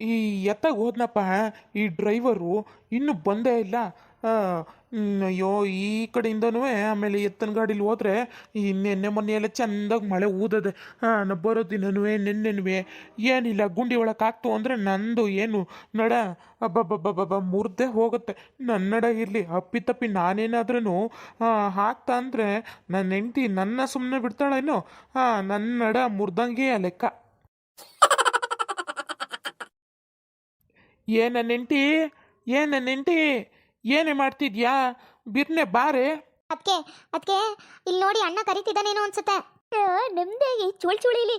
ಈ ಎತ್ತಾಗ ಹೋದ್ನಪ್ಪ ಈ ಡ್ರೈವರು ಇನ್ನೂ ಬಂದೇ ಇಲ್ಲ. ಅಯ್ಯೋ, ಈ ಕಡೆಯಿಂದನೂ ಆಮೇಲೆ ಎತ್ತನ ಗಾಡೀಲಿ ಹೋದ್ರೆ ಈ ನೆನ್ನೆ ಮೊನ್ನೆ ಎಲ್ಲ ಚೆಂದಾಗಿ ಮಳೆ ಊದದೆ. ಹಾಂ, ನಾ ಬರೋ ದಿನನೂ ನೆನ್ನೆನೂ ಏನಿಲ್ಲ, ಗುಂಡಿ ಒಳಗೆ ಹಾಕ್ತು ಅಂದರೆ ನಂದು ಏನು? ನಡ, ಅಬ್ಬಬ್ಬಬ್ಬಬ್ಬ, ಮುರ್ದೆ ಹೋಗುತ್ತೆ. ನನ್ನ ನಡ ಇರಲಿ ಅಪ್ಪಿತಪ್ಪಿ ನಾನೇನಾದ್ರೂ ಹಾಕ್ತಾ ಅಂದರೆ ನನ್ನ ಹೆಂಡ್ತಿ ನನ್ನ ಸುಮ್ಮನೆ ಬಿಡ್ತಾಳೇನು? ಹಾಂ ನನ್ನ ನಡ ಮುರ್ದಂಗೆ ಲೆಕ್ಕ. ಏ ನನ್ನ ಏನ ಏ ನನ್ನ ಹೆಂಡ್ತಿ? ಏನೇ ಮಾಡ್ತಿದ್ಯಾ? ಬಿರ್ನೆ ಬಾರೆ. ಅದಕ್ಕೆ ಅದಕ್ಕೆ ಇಲ್ಲಿ ನೋಡಿ ಅಣ್ಣ ಕರಿತಿದ್ದಾನೇನೋ ಅನ್ಸುತ್ತೆ. ನಿಮ್ದೇ ಈ ಚುಳ್ ಚುಳಿಲಿ.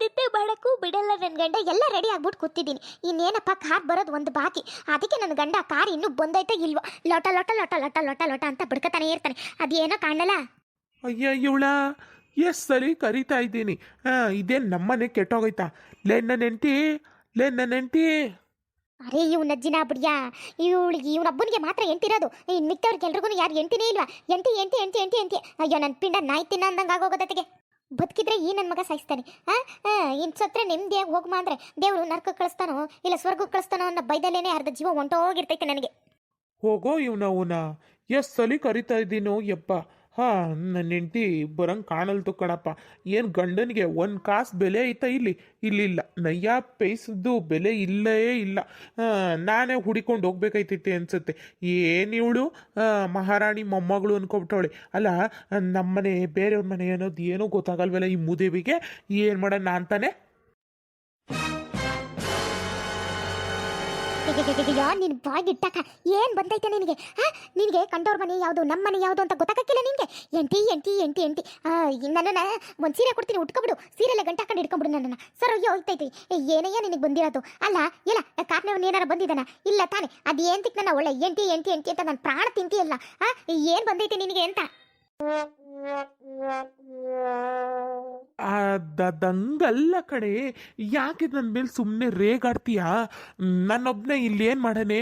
ನಿದ್ದೆ ಮಾಡಕ್ಕೂ ಬಿಡಲ್ಲ ನನ್ನ ಗಂಡ. ಎಲ್ಲ ರೆಡಿ ಆಗ್ಬಿಟ್ಟು ಕೂತಿದ್ದೀನಿ. ಇನ್ನೇನಪ್ಪ ಕಾರ್ ಬರೋದು ಒಂದು ಬಾಕಿ. ಅದಕ್ಕೆ ನನ್ನ ಗಂಡ ಕಾರ್ ಇನ್ನೂ ಬಂದೈತೆ ಇಲ್ವೋ? ಲೋಟ ಲೋಟ ಲೋಟ ಲೋಟ ಲೋಟ ಲೋಟ ಅಂತ ಬಿಡ್ಕತಾನೆ ಇರ್ತಾನೆ. ಅದೇನೋ ಕಾಣಲ್ಲ? ಅಯ್ಯ ಇವಳ ಎಸ್ ಸರಿ ಕರಿತಾ ಇದ್ದೀನಿ. ಹಾಂ ಇದೇನು ನಮ್ಮನೆ ಕೆಟ್ಟೋಗೈತಾ? ಲೇ ನನ್ನ ಹೆಂಡ್ತಿ ಲೇ ನನ್ನ ಹೆಂಡ್ತಿ. ಅರೇ ಇವ್ನ ಅಜ್ಜಿನ ಬಿಡ್ಯಾ. ಇವಳಿಗೆ ಇವನೊಬ್ಬನಿಗೆ ಮಾತ್ರ ಎಂಟಿರೋದು ಇನ್ನು ಮಿಕ್ಕವ್ರಿಗೆ ಎಲ್ರಿಗೂ ಯಾರು ಎಂಟಿನೇ ಇಲ್ವಾ? ಎಂಟಿ ಎಂಟಿ ಎಂಟಿ ಎಂಟಿ ಎಂಟಿ ಅಯ್ಯೋ ನನ್ನ ಪಿಂಡ ನಾಯಿ ತಿನ್ನ ಅಂದಂಗೆ ಆಗೋಗೋದತ್ತಿಗೆ ಬದುಕಿದ್ರೆ ಈ ನನ್ನ ಮಗ ಸಾಯಿಸ್ತಾನೆ. ಹಾಂ ಇನ್ನು ಸತ್ರೆ ನೆಮ್ಮದಿಯಾಗಿ ಹೋಗ್ಮಾ ಅಂದ್ರೆ ದೇವರು ನರ್ಕ ಕಳಿಸ್ತಾನೋ ಇಲ್ಲ ಸ್ವರ್ಗಕ್ಕೆ ಕಳಿಸ್ತಾನೋ ಅನ್ನೋ ಬೈದಲ್ಲೇನೆ ಅರ್ಧ ಜೀವ ಹೊಂಟೋಗಿರ್ತೈತೆ ನನಗೆ. ಹೋಗೋ ಇವನವನ ಎಸ್ ಸಲಿ ಕರಿತಾ ಇದ್ದೀನೋ ಯಪ್ಪ. ಹಾಂ, ನನ್ನ ಹೆಂಡತಿ ಬರಂಗೆ ಕಾಣಲ್ತು ಕಣಪ್ಪ. ಏನು ಗಂಡನಿಗೆ ಒಂದು ಕಾಸು ಬೆಲೆ ಐತಾ ಇಲ್ಲಿ? ಇಲ್ಲಿಲ್ಲ. ನಯ್ಯ ಪೈಸದ್ದು ಬೆಲೆ ಇಲ್ಲೇ ಇಲ್ಲ. ನಾನೇ ಹುಡಿಕೊಂಡು ಹೋಗ್ಬೇಕಾಯ್ತೈತೆ ಅನ್ಸುತ್ತೆ. ಏನು ಇವಳು? ಮಹಾರಾಣಿ ಮೊಮ್ಮಗಳು ಅನ್ಕೊಬಿಟ್ಟವಳೆ. ಅಲ್ಲ, ನಮ್ಮನೆ ಬೇರೆಯವ್ರ ಮನೆ ಅನ್ನೋದು ಏನೂ ಗೊತ್ತಾಗಲ್ವಲ್ಲ ಈ ಮೂದೇವಿಗೆ? ಏನು ಮಾಡೋಣ ಅಂತಾನೆ? ನಿನ್ ಬಾಗಿಟ್ಟಕ ಏನ್ ಬಂದೈತೆ ನಿನಗೆ ಹಾ ನಿನಗೆ ಕಂಡೋರ್ ಮನೆ ಯಾವುದು ನಮ್ಮ ಮನೆ ಯಾವುದು ಅಂತ ಗೊತ್ತಾಗಕ್ಕಿಲ್ಲ ನಿನಗೆ ಎಂಟಿ ಎಂಟಿ ಎಂಟಿ ಎಂಟಿ ನನ್ನನ್ನ ಒಂದು ಸೀರೆ ಕೊಡ್ತೀನಿ ಉಟ್ಕೊಬಿಡು ಸೀರೆಲ್ಲ ಗಂಟೆ ಹಾಕೊಂಡು ಇಟ್ಕೊಂಬಿಡು ನನ್ನನ್ನ ಸರ್ ಅಯ್ಯೋ ಹೋಯ್ತೈತಿ ಏ, ಏನಯ್ಯ ನಿನಗೆ ಬಂದಿರೋದು ಅಲ್ಲ ಇಲ್ಲ ಕಾರ್ನವನ್ ಏನಾರ ಬಂದಿದ್ದಾನ ಇಲ್ಲ ತಾನೆ ಅದು ಏನ್ ತಿಕ್ ನನ್ನ ಒಳ್ಳೆ ಎಂಟಿ ಎಂಟಿ ಎಂಟಿ ಅಂತ ನನ್ನ ಪ್ರಾಣ ತಿಂತಿಯಲ್ಲ ಆ ಏನ್ ಬಂದೈತೆ ನಿನಗೆ ಅಂತ ಅದಂಗಲ್ಲ ಕಡೆ ಯಾಕೆ ನನ್ನ ಮೇಲೆ ಸುಮ್ಮನೆ ರೇಗಾಡ್ತೀಯಾ? ನನ್ನೊಬ್ಬನೇ ಇಲ್ಲಿ ಏನು ಮಾಡನೆ?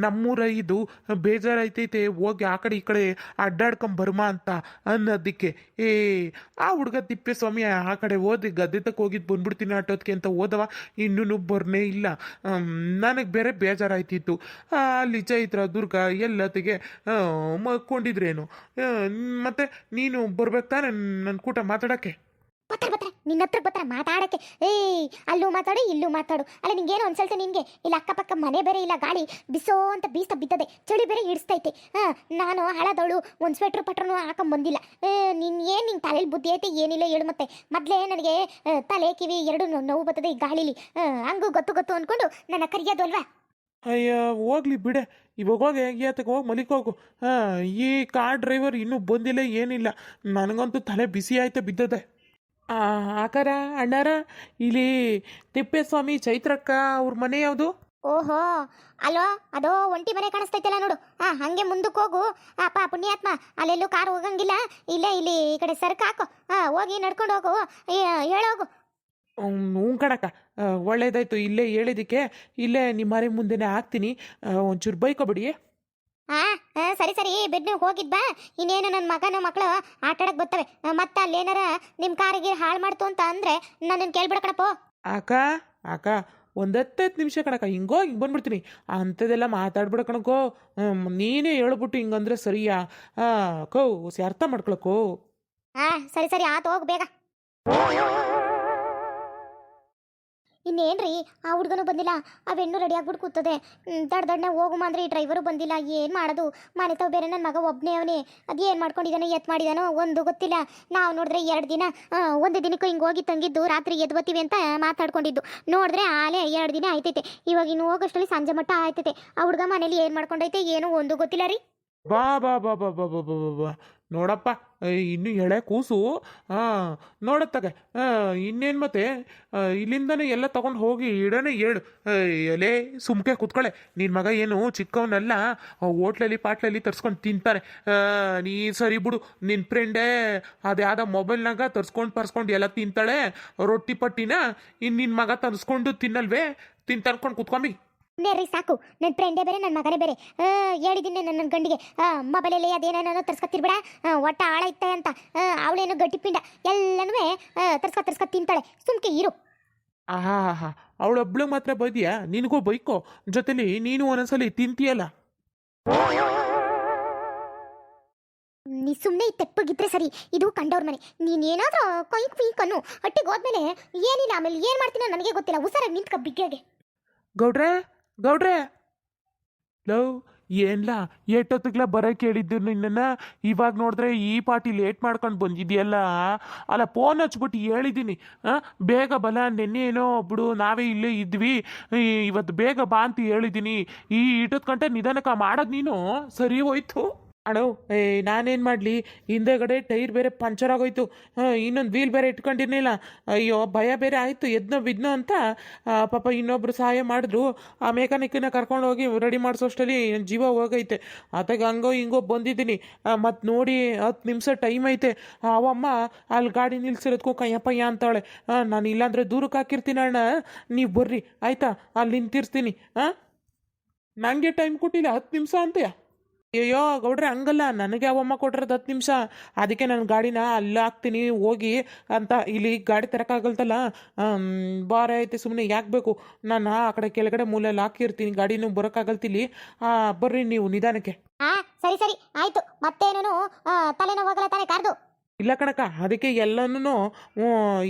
ನಮ್ಮೂರ ಇದು ಬೇಜಾರೈತೈತೆ ಹೋಗಿ ಆ ಕಡೆ ಈ ಕಡೆ ಅಡ್ಡಾಡ್ಕೊಂಬರ್ಮ ಅಂತ ಅನ್ನೋದಕ್ಕೆ. ಏ ಆ ಹುಡುಗ ತಿಪ್ಪೇಸ್ವಾಮಿ ಆ ಕಡೆ ಹೋದಿ ಗದ್ದೆ ತಕ್ಕ ಹೋಗಿದ್ದು ಬಂದ್ಬಿಡ್ತೀನಿ ಆಟೋದಕ್ಕೆ ಅಂತ ಹೋದವ ಇನ್ನೂ ಬರ್ನೇ ಇಲ್ಲ. ನನಗೆ ಬೇರೆ ಬೇಜಾರಾಯ್ತಿತ್ತು. ಅಲ್ಲಿ ಚೈತ್ರ ದುರ್ಗ ಎಲ್ಲತ್ತಿಗೆ ಆ, ಮಕ್ಕೊಂಡಿದ್ರೇನು? ಮತ್ತೆ ನೀನು ಬರ್ಬೇಕು ತಾನೆ ನನ್ನ ಕೂಟ ಮಾತಾಡಕ್ಕೆ? ನಿನ್ನ ಹತ್ರ ಮಾತಾಡಕ್ಕೆ. ಏಯ್, ಅಲ್ಲೂ ಮಾತಾಡು, ಇಲ್ಲೂ ಮಾತಾಡು. ಅಲ್ಲ, ನಿಂಗೇನು ಅನ್ಸಲ್ತೆ ನಿನಗೆ? ಇಲ್ಲ, ಅಕ್ಕಪಕ್ಕ ಮನೆ ಬೇರೆ ಇಲ್ಲ, ಗಾಳಿ ಬಿಸೋ ಅಂತ ಬೀಸ್ತಾ ಬಿದ್ದದೆ. ಚಳಿ ಬೇರೆ ಹಿಡಿಸ್ತೈತೆ. ನಾನು ಹಳದವಳು, ಒಂದು ಸ್ವೆಟ್ರ್ ಪಟ್ರನು ಹಾಕೊಂಡ್ ಬಂದಿಲ್ಲ. ನಿನ್ ಏನ್ ನಿಂಗೆ ತಲೆಯಲ್ಲಿ ಬುದ್ಧಿ ಐತೆ, ಏನಿಲ್ಲ ಹೇಳು ಮತ್ತೆ. ಮೊದಲೇ ನನಗೆ ತಲೆ, ಕಿವಿ ಎರಡು ನೋವು ಬರ್ತದೆ ಈ ಗಾಳಿಲಿ. ಹಂಗು ಗೊತ್ತು ಗೊತ್ತು ಅಂದ್ಕೊಂಡು ನನ್ನ ಕರಿಯೋದು ಅಲ್ವಾ? ಅಯ್ಯ ಹೋಗ್ಲಿ ಬಿಡೆ. ಇವಾಗ ಹೋಗಿ ಏತಕ್ಕೆ ಹೋಗಿ ಮಲಿಕೋಗು ಹಾಂ ಈ ಕಾರ್ ಡ್ರೈವರ್ ಇನ್ನೂ ಬಂದಿಲ್ಲ ಏನಿಲ್ಲ. ನನಗಂತೂ ತಲೆ ಬಿಸಿ ಆಯ್ತಾ ಬಿದ್ದದೆ. ಆ, ಆಕಾರ ಅಣ್ಣಾರ ಇಲ್ಲಿ ತಿಪ್ಪೇಸ್ವಾಮಿ ಚೈತ್ರಕ್ಕ ಅವ್ರ ಮನೆ ಯಾವುದು? ಓಹೋ ಅಲ್ವಾ ಅದೋ ಒಂಟಿ ಮನೆ ಕಾಣಿಸ್ತೈತಲ್ಲ ನೋಡು. ಹಾ ಹಂಗೆ ಮುಂದಕ್ಕೆ ಹೋಗು. ಅಪ್ಪ ಪುಣ್ಯಾತ್ಮ ಅಲ್ಲೆಲ್ಲೂ ಕಾರ್ ಹೋಗಂಗಿಲ್ಲ. ಇಲ್ಲೇ ಇಲ್ಲಿ ಈ ಕಡೆ ಸರ್ಕ್ ಹಾಕು. ಹಾ ಹೋಗಿ ನಡ್ಕೊಂಡು ಹೋಗು. ಹೇಳೋಗು. ಹ್ಞೂ ಕಣಕ್ಕ. ಒಳ್ಳೇದಾಯ್ತು ಇಲ್ಲೇ ಹೇಳಿದಕ್ಕೆ ಇಲ್ಲೇ ನಿಮ್ಮ ಮನೆ ಮುಂದೆನೇ ಹಾಕ್ತೀನಿ. ಆ, ಒಂಚೂರು ಬೈಕೊಬಿಡಿ. ಆ ಆ, ಸರಿ ಸರಿ ಬಿಡ್ನು ಹೋಗಿದ್ ಬಾ. ಇನ್ನೇನು ನನ್ನ ಮಗನ ಮಕ್ಕಳು ಆಟ ಆಡಕ್ ಬರ್ತವೆ. ಮತ್ತ ಅಲ್ಲೇನಾರ ನಿಮ್ಮ ಕಾರಿಗೆ ಹಾಳು ಮಾಡ್ತು ಅಂತ ಅಂದ್ರೆ ನನ್ನನ್ನು ಕೇಳ್ಬಿಡಕಣಪ್ಪ ಅಕ್ಕ ಅಕ್ಕ ಒಂದು ಹತ್ತತ್ತು ನಿಮಿಷ ಕಣಕ್ಕ ಹಿಂಗೋ ಹಿಂಗೆ ಬಂದ್ಬಿಡ್ತೀನಿ. ಅಂಥದ್ದೆಲ್ಲ ಮಾತಾಡ್ಬಿಡ ಕಣಕೋ ಹ್ಮ್, ನೀನೇ ಹೇಳ್ಬಿಟ್ಟು ಹಿಂಗಂದ್ರೆ ಸರಿಯಾ? ಕೋ ಅರ್ಥ ಮಾಡ್ಕೊಳಕೋ ಹಾ ಸರಿ ಸರಿ ಆತು ಹೋಗು ಬೇಗ. ಇನ್ನೇನ್ರಿ? ಆ ಹುಡುಗನು ಬಂದಿಲ್ಲ. ಆ ಹೆಣ್ಣು ರೆಡಿ ಆಗ್ಬಿಟ್ಟು ಕೂತದೆ. ದಡ್ ದಡ್ನೆ ಹೋಗುಮ ಅಂದ್ರೆ ಈ ಡ್ರೈವರು ಬಂದಿಲ್ಲ. ಏನು ಮಾಡೋದು? ಮನೆ ತಾವು ಬೇರೆ ನನ್ನ ಮಗ ಒಬ್ಬನೇ ಅವನೇ. ಅದು ಏನು ಮಾಡ್ಕೊಂಡಿದ್ದಾನೋ ಎತ್ ಮಾಡಿದಾನೋ, ಒಂದು ಗೊತ್ತಿಲ್ಲ. ನಾವು ನೋಡಿದ್ರೆ ಎರಡು ದಿನ ಒಂದು ದಿನಕ್ಕೂ ಹಿಂಗೆ ಹೋಗಿ ತಂಗಿದ್ದು, ರಾತ್ರಿ ಎದ್ದು ಬತ್ತೀವಿ ಅಂತ ಮಾತಾಡ್ಕೊಂಡಿದ್ದು. ನೋಡಿದ್ರೆ ಆಲೇ ಎರಡು ದಿನ ಆಯ್ತೈತೆ. ಇವಾಗ ಇನ್ನು ಹೋಗೋಷ್ಟರಲ್ಲಿ ಸಂಜೆ ಮಟ್ಟ ಆಯ್ತೈತೆ. ಆ ಹುಡುಗ ಮನೇಲಿ ಏನು ಮಾಡ್ಕೊಂಡೈತೆ, ಏನು ಒಂದು ಗೊತ್ತಿಲ್ಲ ರೀ. ಬಾ ಬಾ ಬಾ ಬಾ ಬಾ ಬಾ ಬಾ ಬಾ. ನೋಡಪ್ಪ ಇನ್ನೂ ಎಳೆ ಕೂಸು. ಹಾಂ ನೋಡತ್ತಗೆ ಇನ್ನೇನು ಮತ್ತೆ? ಇಲ್ಲಿಂದನೇ ಎಲ್ಲ ತಗೊಂಡು ಹೋಗಿ ಇಡನೇ ಹೇಳು ಎಲೆ, ಸುಮ್ಕೆ ಕುತ್ಕೊಳ್ಳೆ ನಿನ್ನ ಮಗ ಏನು ಚಿಕ್ಕವನ್ನೆಲ್ಲ ಹೋಟ್ಲಲ್ಲಿ ಪಾಟ್ಲಲ್ಲಿ ತರ್ಸ್ಕೊಂಡು ತಿಂತಾರೆ. ನೀ ಸರಿ ಬಿಡು ನಿನ್ನ ಫ್ರೆಂಡೇ ಅದ್ಯಾವುದೋ ಮೊಬೈಲ್ನಾಗ ತರ್ಸ್ಕೊಂಡು ಪರ್ಸ್ಕೊಂಡು ಎಲ್ಲ ತಿಂತಾಳೆ. ರೊಟ್ಟಿ ಪಟ್ಟಿನ ಇನ್ನು ನಿನ್ನ ಮಗ ತರಿಸ್ಕೊಂಡು ತಿನ್ನಲ್ವೇ? ತಿನ್ ತರ್ಕೊಂಡು ಕುತ್ಕೊಂಬಿ ರೀ ಸಾಕು. ನನ್ನ ಫ್ರೆಂಡೇ ಬೇರೆ ನನ್ನ ಮಗನೇ ಬೇರೆ. ಆ, ಹೇಳಿದ್ದೀನಿ ನನ್ನ ಗಂಡಿಗೆ. ಮೊಬೈಲಲ್ಲಿ ಅದೇನೇನೋ ತರ್ಸ್ಕೊತಿರ್ಬೇಡ ಒಟ್ಟ ಆಳ ಇತ್ತೆ ಅಂತ. ಅವಳೇನು ಗಟ್ಟಿ ಪಿಂಡ. ಎಲ್ಲನೂ ತರ್ಸ್ಕೊ ತರ್ಸ್ಕೊ ತಿಂತಾಳೆ. ಸುಮ್ಕೆ ಇರು. ಆಹಾ ಹಾ ಅವಳೊಬ್ಳು ಮಾತ್ರ ಬೈದಿಯಾ? ನಿನಗೂ ಬೈಕೋ? ಜೊತೆಲಿ ನೀನು ಒಂದೊಂದ್ಸಲಿ ತಿಂತೀಯಲ್ಲ? ನೀ ಸುಮ್ಮನೆ ತೆಪ್ಪಗಿದ್ರೆ ಸರಿ. ಇದು ಕಂಡವ್ರ ಮನೆ. ನೀನೇನಾದ್ರೂ ಕೊಯ್ಕ್ ಪಿಂಕ್ ಅನ್ನು ಹೊಟ್ಟೆಗೆ ಹೋದ್ಮೇಲೆ ಏನಿಲ್ಲ ಆಮೇಲೆ ಏನು ಮಾಡ್ತೀನೋ ನನಗೆ ಗೊತ್ತಿಲ್ಲ. ಹುಷಾರಾಗಿ ನಿಂತ್ಕ ಬಿಗ್ಗೆಗೆ. ಗೌಡ್ರೆ ಗೌಡ್ರೆ! ಲವ್, ಏನ್ಲ, ಎಷ್ಟೊತ್ತಿಗ್ಲ ಬರೋಕೆ ಹೇಳಿದ್ದು ನಿನ್ನನ್ನು? ಇವಾಗ ನೋಡಿದ್ರೆ ಈ ಪಾರ್ಟಿ ಲೇಟ್ ಮಾಡ್ಕೊಂಡು ಬಂದಿದ್ಯಲ್ಲ? ಅಲ್ಲ, ಫೋನ್ ಹಚ್ಬಿಟ್ಟು ಹೇಳಿದ್ದೀನಿ ಬೇಗ ಬಲ, ನೆನ್ನೆ ಏನೋ ಬಿಡು ನಾವೇ ಇಲ್ಲೇ ಇದ್ವಿ. ಇವತ್ತು ಬೇಗ ಬಾ ಅಂತ ಹೇಳಿದ್ದೀನಿ ಈ ಇಟ್ಟದ ಕಂಟೆ ನಿಧಾನಕ್ಕೆ ಮಾಡೋದು ನೀನು? ಸರಿ ಹೋಯ್ತು. ಅಣ್ಣೋ ಏ, ನಾನೇನು ಮಾಡಲಿ? ಹಿಂದೆಗಡೆ ಟೈರ್ ಬೇರೆ ಪಂಚರ್ ಆಗೋಯ್ತು. ಇನ್ನೊಂದು ವೀಲ್ ಬೇರೆ ಇಟ್ಕೊಂಡಿರ್ಲಿಲ್ಲ. ಅಯ್ಯೋ, ಭಯ ಬೇರೆ ಆಯಿತು. ಎದ್ನೋ ಬಿದ್ನೋ ಅಂತ ಪಾಪ ಇನ್ನೊಬ್ರು ಸಹಾಯ ಮಾಡಿದ್ರು. ಆ ಮೆಕ್ಯಾನಿಕ್ನ ಕರ್ಕೊಂಡು ಹೋಗಿ ರೆಡಿ ಮಾಡಿಸೋಷ್ಟರಲ್ಲಿ ನನ್ ಜೀವ ಹೋಗೈತೆ. ಅದಕ್ಕೆ ಹಂಗೋ ಹಿಂಗೋ ಬಂದಿದ್ದೀನಿ. ಮತ್ತು ನೋಡಿ, ಹತ್ತು ನಿಮಿಷ ಟೈಮ್ ಐತೆ. ಅವಮ್ಮ ಅಲ್ಲಿ ಗಾಡಿ ನಿಲ್ಸಿರೋದಕ್ಕೂ ಕಯ್ಯಪ್ಪಯ್ಯ ಅಂತಾಳೆ. ನಾನು ಇಲ್ಲಾಂದರೆ ದೂರಕ್ಕೆ ಹಾಕಿರ್ತೀನಿ ಅಣ್ಣ. ನೀವು ಬರ್ರಿ. ಆಯ್ತಾ? ಅಲ್ಲಿ ನಿಂತಿರ್ತೀನಿ ಹಾಂ ನನಗೆ ಟೈಮ್ ಕೊಟ್ಟಿಲ್ಲ. ಹತ್ತು ನಿಮಿಷ ಅಂತೆಯಾ? ಅಯ್ಯೋ ಗೌಡ್ರೆ ಹಂಗಲ್ಲ. ನನಗೆ ಅವಮ್ಮ ಕೊಟ್ಟಿರೋದು ಹತ್ತು ನಿಮಿಷ. ಅದಕ್ಕೆ ನಾನು ಗಾಡಿನ ಅಲ್ಲೇ ಹಾಕ್ತೀನಿ ಹೋಗಿ ಅಂತ. ಇಲ್ಲಿ ಗಾಡಿ ತರಕ್ಕಾಗಲ್ತಲ್ಲ ಬಾರ ಐತೆ ಸುಮ್ಮನೆ ಯಾಕೆ ಬೇಕು? ನಾನು ಆ ಕಡೆ ಕೆಳಗಡೆ ಮೂಲೆಯಲ್ಲಿ ಹಾಕಿರ್ತೀನಿ ಗಾಡಿನೂ ಬರೋಕ್ಕಾಗಲ್ತಿಲ್ಲಿ ಆ, ಬರ್ರಿ ನೀವು ನಿಧಾನಕ್ಕೆ. ಹಾ ಸರಿ ಸರಿ. ಆಯ್ತು. ಮತ್ತೇನೇನು? ತಲೆನೋವಾಗಲ್ಲ ತಾನೇ ಕಾರ್ದು? ಇಲ್ಲ ಕಣಕ್ಕ ಅದಕ್ಕೆ ಎಲ್ಲನೂ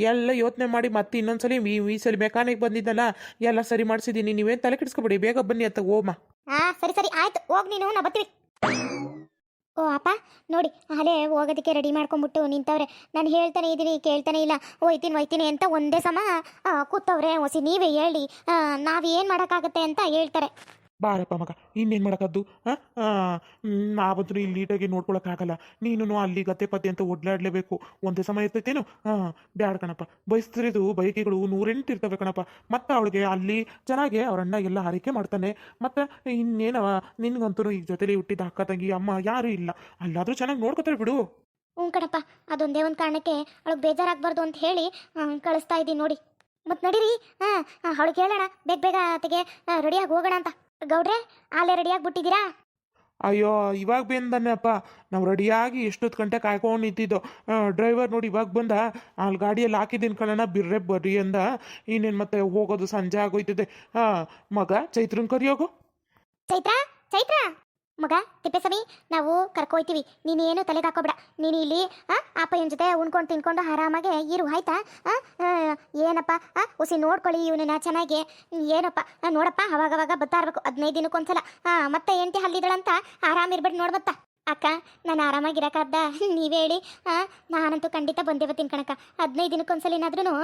ಎಲ್ಲ ಯೋಚನೆ ಮಾಡಿ ಮತ್ತೆ ಇನ್ನೊಂದ್ಸಲಿ ಈ ಈ ಸಲ ಮೆಕಾನಿಕ್ ಬಂದಿದ್ದಲ್ಲ ಎಲ್ಲ ಸರಿ ಮಾಡಿಸಿದ್ದೀನಿ. ನೀವೇನು ತಲೆ ಕೆಡಿಸ್ಕೊಬೇಡಿ ಬೇಗ ಬನ್ನಿ ಅತ್ತ ಓಮ ಹಾ ಸರಿ ಸರಿ. ಆಯ್ತು ಹೋಗಿ ನೀನು ನಾ ಬರ್ತೀವಿ ಓ, ಅಪ್ಪ, ನೋಡಿ ಅಲ್ಲೇ ಹೋಗೋದಕ್ಕೆ ರೆಡಿ ಮಾಡ್ಕೊಂಬಿಟ್ಟು ನಿಂತವ್ರೆ. ನಾನು ಹೇಳ್ತಾನೆ ಇದ್ದೀನಿ ಕೇಳ್ತಾನೆ ಇಲ್ಲ. ಹೋಯ್ತೀನಿ ಹೋಯ್ತೀನಿ ಅಂತ ಒಂದೇ ಸಮ ಕೂತವ್ರೆ ಹೊಸಿ ನೀವೇ ಹೇಳಿ. ನಾವು ಏನು ಮಾಡೋಕ್ಕಾಗತ್ತೆ ಅಂತ ಹೇಳ್ತಾರೆ. ಬಾರಪ್ಪ ಮಗ, ಇನ್ನೇನು ಮಾಡೋಕ್ಕದ್ದು? ನಾವಂತೂ ಇಲ್ಲಿ ನೀಟಾಗಿ ನೋಡ್ಕೊಳಕ್ಕಾಗಲ್ಲ. ನೀನು ಅಲ್ಲಿ ಗತೆ ಪತ್ತೆ ಅಂತ ಒಡ್ಲಾಡ್ಲೇಬೇಕು ಒಂದೇ ಸಮಯ ಇರ್ತೈತೇನು? ಹಾಂ ಬ್ಯಾಡ ಕಣಪ್ಪ. ಬಯಸ್ತಿರೋದು ಬೈಕಿಗಳು ನೂರೆಂಟು ಇರ್ತವೆ ಕಣಪ್ಪ. ಮತ್ತೆ ಅವಳಿಗೆ ಅಲ್ಲಿ ಚೆನ್ನಾಗೆ ಅವ್ರ ಅಣ್ಣ ಎಲ್ಲ ಆರೈಕೆ ಮಾಡ್ತಾನೆ. ಮತ್ತೆ ಇನ್ನೇನವ? ನಿನ್ಗಂತೂ ಈಗ ಜೊತೆಲಿ ಹುಟ್ಟಿದ ಅಕ್ಕ ತಂಗಿ, ಅಮ್ಮ ಯಾರೂ ಇಲ್ಲ. ಅಲ್ಲಾದರೂ ಚೆನ್ನಾಗಿ ನೋಡ್ಕೊತಾರೆ ಬಿಡು. ಹ್ಞೂ ಕಣಪ್ಪ, ಅದೊಂದೇ ಒಂದು ಕಾರಣಕ್ಕೆ ಅವಳಿಗೆ ಬೇಜಾರಾಗಬಾರ್ದು ಅಂತ ಹೇಳಿ ಕಳಿಸ್ತಾ ಇದ್ದೀನಿ ನೋಡಿ. ಮತ್ತು ನಡೀರಿ. ಹಾಂ ಅವಳು ಹೇಳೋಣ. ಬೇಗ ಬೇಗ ಆತಗೆ ರೆಡಿಯಾಗಿ ಹೋಗೋಣ ಅಂತ. ಗೌಡ್ರೆ ಆಲೆ ರೆಡಿಯಾಗಿ ಬಿಟ್ಟಿದ್ದೀರಾ? ಅಯ್ಯೋ ಇವಾಗ ಬಂದನಪ್ಪ ನಾವು ರೆಡಿಯಾಗಿ ಎಷ್ಟೊತ್ತು ಗಂಟೆ ಕಾಯ್ಕೊಂಡು ನಿಂತಿದ್ದೋ. ಡ್ರೈವರ್ ನೋಡಿ ಇವಾಗ ಬಂದ. ಅಲ್ಲಿ ಗಾಡಿಯಲ್ಲಿ ಹಾಕಿದ್ದೀನಿ ಕಣಣ್ಣ ಬಿರ್ರೆ ಬರ್ರಿ ಅಂದ. ಇನ್ನೇನು ಮತ್ತೆ ಹೋಗೋದು ಸಂಜೆ ಆಗೋಯ್ತದೆ. ಹಾಂ ಮಗ ಚೈತ್ರನ್ ಕರಿಯೋಗು? ಚೈತ್ರ? ಚೈತ್ರ? ಮಗ ತಿಪ್ಪೇಸ್ವಾಮಿ ನಾವು ಕರ್ಕೊಯ್ತೀವಿ ನೀನೇನು ತಲೆಗೆ ಹಾಕೋಬೇಡ. ನೀನು ಇಲ್ಲಿ ಅಪ್ಪಯ್ಯನ ಜೊತೆ ಉಣ್ಕೊಂಡು ತಿನ್ಕೊಂಡು ಆರಾಮಾಗೆ ಇರು, ಆಯ್ತಾ? ಏನಪ್ಪ? ಉಸಿ ನೋಡ್ಕೊಳ್ಳಿ ಇವನನ್ನ ಚೆನ್ನಾಗಿ. ಏನಪ್ಪ? ನೋಡಪ್ಪ ಅವಾಗವಾಗ ಅವಾಗ ಬರ್ತಾ ಇರ್ಬೇಕು. ಹದಿನೈದು ದಿನಕ್ಕೊಂದ್ಸಲ. ಮತ್ತೆ ಹೆಂಡತಿ ಹಲ್ಲಿದಳಂತ ಆರಾಮಿರ್ಬೇಡಿ ನೋಡ್ಬತ್ತ. ಅಕ್ಕ, ನಾನು ಆರಾಮಾಗಿರಕ್ಕಾದ ನೀವು ಹೇಳಿ. ಹಾಂ ನಾನಂತೂ ಖಂಡಿತ ಬಂದೇ ಬರ್ತೀನಿ ಕಣಕ್ಕ. ಹದಿನೈದು ದಿನಕ್ಕೊಂದ್ಸಲ ಏನಾದ್ರೂ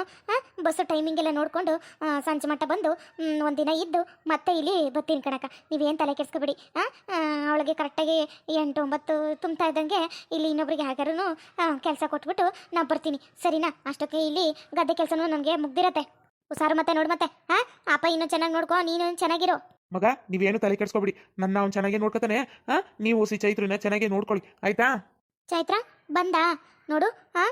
ಬಸ್ಸು ಟೈಮಿಂಗ್ ಎಲ್ಲ ನೋಡಿಕೊಂಡು ಸಂಜೆ ಮಟ್ಟ ಬಂದು ಒಂದಿನ ಇದ್ದು ಮತ್ತೆ ಇಲ್ಲಿ ಬರ್ತೀನಿ ಕಣಕ್ಕ. ನೀವೇನು ತಲೆ ಕೆಡ್ಸ್ಕೊಬೇಡಿ. ಅವಳಿಗೆ ಕರೆಕ್ಟಾಗಿ ಎಂಟು, ಒಂಬತ್ತು ತುಂಬ್ತಾ ಇದ್ದಂಗೆ ಇಲ್ಲಿ ಇನ್ನೊಬ್ರಿಗೆ ಯಾವ್ದಾರು ಕೆಲಸ ಕೊಟ್ಬಿಟ್ಟು ನಾ ಬರ್ತೀನಿ. ಸರಿನಾ? ಅಷ್ಟೊಕ್ಕೆ ಇಲ್ಲಿ ಗದ್ದೆ ಕೆಲಸನೂ ನಮಗೆ ಮುಗ್ದಿರತ್ತೆ. ಹುಷಾರು ಮತ್ತೆ ನೋಡು ಮತ್ತೆ. ಹಾಂ ಅಪ್ಪ ಇನ್ನೂ ಚೆನ್ನಾಗಿ ನೋಡ್ಕೊ, ನೀನು ಚೆನ್ನಾಗಿರು. ಮಗ, ನೀವೇನು ತಲೆ ಕೆಡ್ಸ್ಕೊಬಿಡಿ. ನನ್ನ ಅವ್ನು ಚೆನ್ನಾಗಿ ನೋಡ್ಕೊತಾನೆ. ಹಾಂ ನೀವು ಸಿ ಚೈತ್ರನ ಚೆನ್ನಾಗಿ ನೋಡ್ಕೊಳ್ಳಿ. ಆಯ್ತಾ? ಚೈತ್ರ, ಬಂದ. ನೋಡು, ಆ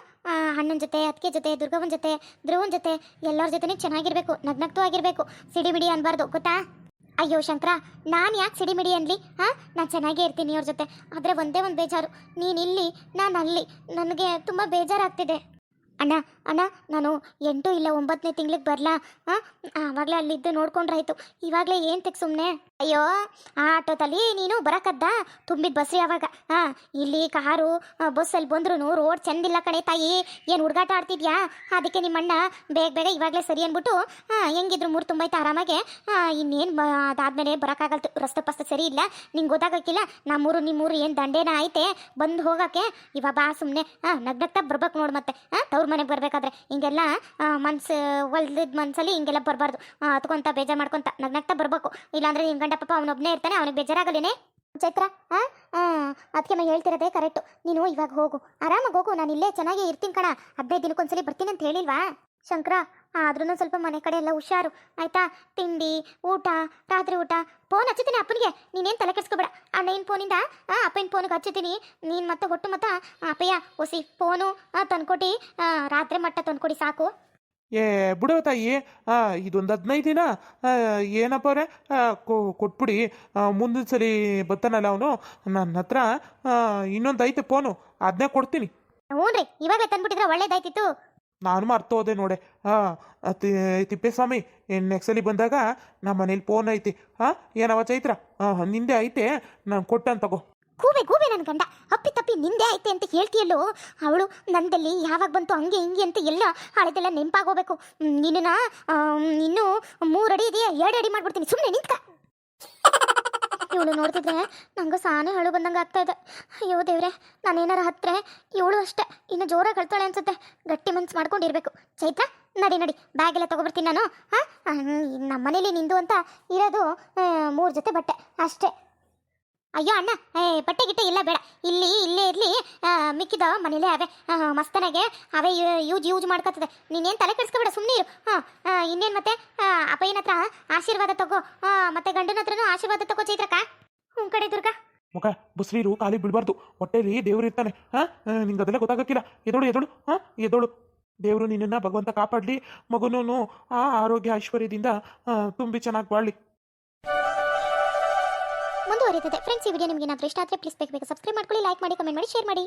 ಅಣ್ಣನ ಜೊತೆ, ಅತ್ತಿಗೆ ಜೊತೆ ದುರ್ಗವನ್ ಜೊತೆ, ಧ್ರುವನ್ ಜೊತೆ, ಎಲ್ಲರ ಜೊತೆನೇ ಚೆನ್ನಾಗಿರ್ಬೇಕು, ನಗ್ನಗ್ತು ಆಗಿರ್ಬೇಕು. ಸಿಡಿಮಿಡಿ ಅನ್ಬಾರ್ದು, ಗೊತ್ತಾ? ಅಯ್ಯೋ ಶಂಕರ, ನಾನು ಯಾಕೆ ಸಿಡಿಮಿಡಿ ಅನ್ಲಿ? ಹಾಂ ನಾನು ಚೆನ್ನಾಗೇ ಇರ್ತೀನಿ ಅವ್ರ ಜೊತೆ. ಆದರೆ ಒಂದೇ ಒಂದು ಬೇಜಾರು. ನೀನು ಇಲ್ಲಿ, ನಾನು ಅಲ್ಲಿ. ನನಗೆ ತುಂಬ ಬೇಜಾರಾಗ್ತಿದೆ. ಅಣ್ಣ ಅಣ್ಣ, ನಾನು ಎಂಟು ಇಲ್ಲ ಒಂಬತ್ತನೇ ತಿಂಗ್ಳಿಗೆ ಬರಲಾ? ಹಾಂ ಆವಾಗಲೇ ಅಲ್ಲಿದ್ದು ನೋಡ್ಕೊಂಡ್ರಾಯ್ತು. ಇವಾಗಲೇ ಏನು ತೆಗ್ ಸುಮ್ಮನೆ ಅಯ್ಯೋ, ಆ ಆಟೋದಲ್ಲಿ ನೀನು ಬರಕದ್ದ? ತುಂಬಿದ ಬಸ್ ಯಾವಾಗ? ಹಾಂ ಇಲ್ಲಿ ಕಾರು ಬಸ್ಸಲ್ಲಿ ಬಂದ್ರು ರೋಡ್ ಚೆಂದಿಲ್ಲ ಕಣೆ ತಾಯಿ. ಏನು ಹುಡುಗಾಟ ಆಡ್ತಿದ್ಯಾ? ಅದಕ್ಕೆ ನಿಮ್ಮ ಅಣ್ಣ ಬೇಗ ಬೇಗ ಇವಾಗಲೇ ಸರಿ ಅಂದ್ಬಿಟ್ಟು ಹಾಂ ಹೆಂಗಿದ್ರು ಮೂರು ತುಂಬೈತೆ ಆರಾಮಾಗೆ? ಇನ್ನೇನು ಅದಾದಮೇಲೆ ಬರೋಕ್ಕಾಗಲ್ತು, ರಸ್ತೆ ಪಸ್ತೆ ಸರಿ ಇಲ್ಲ. ನಿಂಗೆ ಗೊತ್ತಾಗಕ್ಕಿಲ್ಲ ನಮ್ಮೂರು ನಿಮ್ಮೂರು ಏನು ದಂಡೇನ ಐತೆ ಬಂದು ಹೋಗಕ್ಕೆ ಇವಾಗ ಬಾ ಸುಮ್ಮನೆ ಹಾಂ ನಗ್ನಗ್ತಾ ಬರ್ಬೇಕು ನೋಡು ಮತ್ತೆ ಹಾಂ ತವ್ರ ಮನೆಗೆ ಬರಬೇಕಾದ್ರೆ ಹಿಂಗೆಲ್ಲ ಮನ್ಸು ಒಲ್ದಿದ್ದ ಮನ್ಸಲ್ಲಿ ಹಿಂಗೆಲ್ಲ ಬರಬಾರ್ದು. ಹತ್ಕೊಂತ ಬೇಜಾರು ಮಾಡ್ಕೊಂತ, ನಗ್ನಗ್ತಾ ಬರಬೇಕು. ಇಲ್ಲಾಂದ್ರೆ ನಿಮ್ಮ ಗಂಡ ಪಾಪ ಅವನೊಬ್ಬನೇ ಇರ್ತಾನೆ, ಅವನಿಗೆ ಬೇಜಾರಾಗಲೇನೆ ಚೈತ್ರ ಅದಕ್ಕೆ ನಾ ಹೇಳ್ತಿರೋದೇ ಕರೆಕ್ಟು. ನೀನು ಇವಾಗ ಹೋಗು. ಆರಾಮಾಗಿ ಹೋಗು, ನಾನು ಇಲ್ಲೇ ಚೆನ್ನಾಗಿ ಇರ್ತೀನಿ ಕಣ. ಹದಿನೈದು ದಿನಕ್ಕೊಂದ್ಸಲಿ ಬರ್ತೀನಿ ಅಂತ ಹೇಳಿಲ್ವಾ? ಶಂಕರ ಆದ್ರೂ ಸ್ವಲ್ಪ ಮನೆ ಕಡೆ ಎಲ್ಲ ಹುಷಾರು. ಆಯ್ತಾ? ತಿಂಡಿ ಊಟ ರಾತ್ರಿ ಊಟ. ಫೋನ್ ಹಚ್ಚುತ್ತೀನಿ ಅಪ್ಪನಿಗೆ. ನೀನೇನು ತಲೆ ಕೆಡಿಸ್ಕೊಬೇಡ. ಆ ನೈನ್ ಫೋನಿಂದ ಅಪ್ಪನ ಫೋನಿಗೆ ಹಚ್ಚುತ್ತೀನಿ ನೀನು ಮತ್ತೆ ಹೊಟ್ಟು ಮತ್ತ ಅಪ್ಪಯ್ಯ ಹೊಸಿ ಫೋನು ತಂದ್ಕೊಟ್ಟು ರಾತ್ರಿ ಮಟ್ಟ ತಂದ್ಕೊಡಿ ಸಾಕು. ಏ ಬಿಡು ತಾಯಿ. ಇದೊಂದು ಹದಿನೈದು ದಿನ. ಏನಪ್ಪ ಅವರೇ? ಕೊಟ್ಬಿಡಿ. ಮುಂದಿನ ಸರಿ ಬರ್ತಾನಲ್ಲ ಅವನು. ನನ್ನ ಹತ್ರ ಇನ್ನೊಂದು ಐತೆ ಫೋನು ಅದನ್ನೇ ಕೊಡ್ತೀನಿ. ಹ್ಞೂ ರೀ ಇವಾಗ ತಂದ್ಬಿಟ್ಟಿದ್ರೆ ಒಳ್ಳೇದಾಯ್ತಿತ್ತು. ನಾನು ಮರ್ತೋದೆ ನೋಡೆ. ಹಾಂ ತಿಪ್ಪೇಸ್ವಾಮಿ ನೆಕ್ಸ್ಟ್ ಸಲ ಬಂದಾಗ ನಮ್ಮ ಮನೇಲಿ ಫೋನ್ ಐತಿ. ಹಾಂ, ಏನವ ಚೈತ್ರ? ಹಾಂ, ನಿಂದೆ ಐತೆ. ನಾನು ಕೊಟ್ಟಂತ ತಗೋ. ಗೂಬೆ ಗೂಬೆ ನನ್ನ ಗಂಡ. ಅಪ್ಪಿ ತಪ್ಪಿ ನಿಂದೆ ಐತೆ ಅಂತ ಹೇಳ್ತೀಯಲ್ಲೋ? ಅವಳು ನಂದಲ್ಲಿ ಯಾವಾಗ ಬಂತು, ಹಂಗೆ, ಹಿಂಗೆ ಅಂತ ಎಲ್ಲ ಹಳೆದೆಲ್ಲ ನೆನಪಾಗೋಬೇಕು ನಿನ್ನ ಇನ್ನೂ ಮೂರು ಅಡಿ ಇದೆಯಾ? ಎರಡು ಅಡಿ ಮಾಡ್ಬಿಡ್ತೀನಿ. ಸುಮ್ಮನೆ ನಿಂತ್ಕ. ಇವಳು ನೋಡ್ತಿದ್ರೆ ನಂಗೆ ಸಾನೆ ಹಳು ಬಂದಂಗೆ ಆಗ್ತಾ ಇದೆ. ಅಯ್ಯೋ ದೇವ್ರೆ, ನಾನೇನಾರ ಹತ್ರೆ? ಇವಳು ಅಷ್ಟೇ. ಇನ್ನು ಜೋರಾಗಿ ಕಳ್ತಾಳೆ ಅನ್ಸುತ್ತೆ. ಗಟ್ಟಿ ಮನ್ಸು ಮಾಡ್ಕೊಂಡಿರ್ಬೇಕು. ಚೈತ್ರ, ನಡಿ ನಡಿ. ಬ್ಯಾಗ್ ಎಲ್ಲ ತಗೊಬರ್ತೀನಿ ನಾನು. ಹಾಂ? ನಮ್ಮ ಮನೇಲಿ ನಿಂದು ಅಂತ ಇರೋದು ಮೂರು ಜೊತೆ ಬಟ್ಟೆ. ಅಷ್ಟೇ. ಅಯ್ಯೋ ಅಣ್ಣ ಬಟ್ಟೆ ಗಿಟ್ಟೆ ಇಲ್ಲ, ಬೇಡ. ಇಲ್ಲಿ, ಇಲ್ಲೇ ಇರಲಿ. ಮಿಕ್ಕಿದ ಮನೇಲೇ ಅವೆ. ಮಸ್ತನಾಗೆ ಅವೇ ಯೂಜ್ ಯೂಜ್ ಮಾಡ್ಕೊತದೆ. ನೀನೇನು ತಲೆ ಕೆಡಿಸ್ಕೊಬೇಡ ಸುಮ್ಮನೆ ಇರು. ಹಾಂ ಇನ್ನೇನು ಮತ್ತೆ? ಅಪ್ಪ ಹತ್ರ ಆಶೀರ್ವಾದ ತಗೋ. ಮತ್ತೆ ಗಂಡನ ಹತ್ರನೂ ಆಶೀರ್ವಾದ ತಗೋ ಚೈತ್ರಕ್ಕ. ಹ್ಞೂ ಕಡೆ ದುರ್ಗಾ. ಮುಖ ಬುಸ್ರೀರು ಕಾಲಿಗೆ ಬಿಡಬಾರ್ದು ಹೊಟ್ಟೆಲಿ ದೇವ್ರು ಇರ್ತಾನೆ. ಹಾಂ ನಿಂಗೆ ಅದೆಲ್ಲ ಗೊತ್ತಾಗಕ್ಕಿಲ್ಲ. ಎದೋಳು ಎದೋಳು, ಹಾಂ, ಎದೋಳು. ದೇವರು ನಿನ್ನನ್ನು ಭಗವಂತ ಕಾಪಾಡಲಿ. ಮಗುನೂ ಆ ಆರೋಗ್ಯ ಐಶ್ವರ್ಯದಿಂದ ತುಂಬಿ ಚೆನ್ನಾಗಿ ಬಾಳಲಿ. ಮುಂದುವರಿತದೆ ಫ್ರೆಂಡ್ಸ್ ಈ ವಿಡಿಯೋ ನಿಮಗೆ ಏನಾದರೂ ಇಷ್ಟ ಆದರೆ ಪ್ಲೀಸ್ ಬೇಕು ಸಬ್ಸ್ಕ್ರೈಬ್ ಮಾಡ್ಕೊಳ್ಳಿ ಲೈಕ್ ಮಾಡಿ ಕಮೆಂಟ್ ಮಾಡಿ ಶೇರ್ ಮಾಡಿ.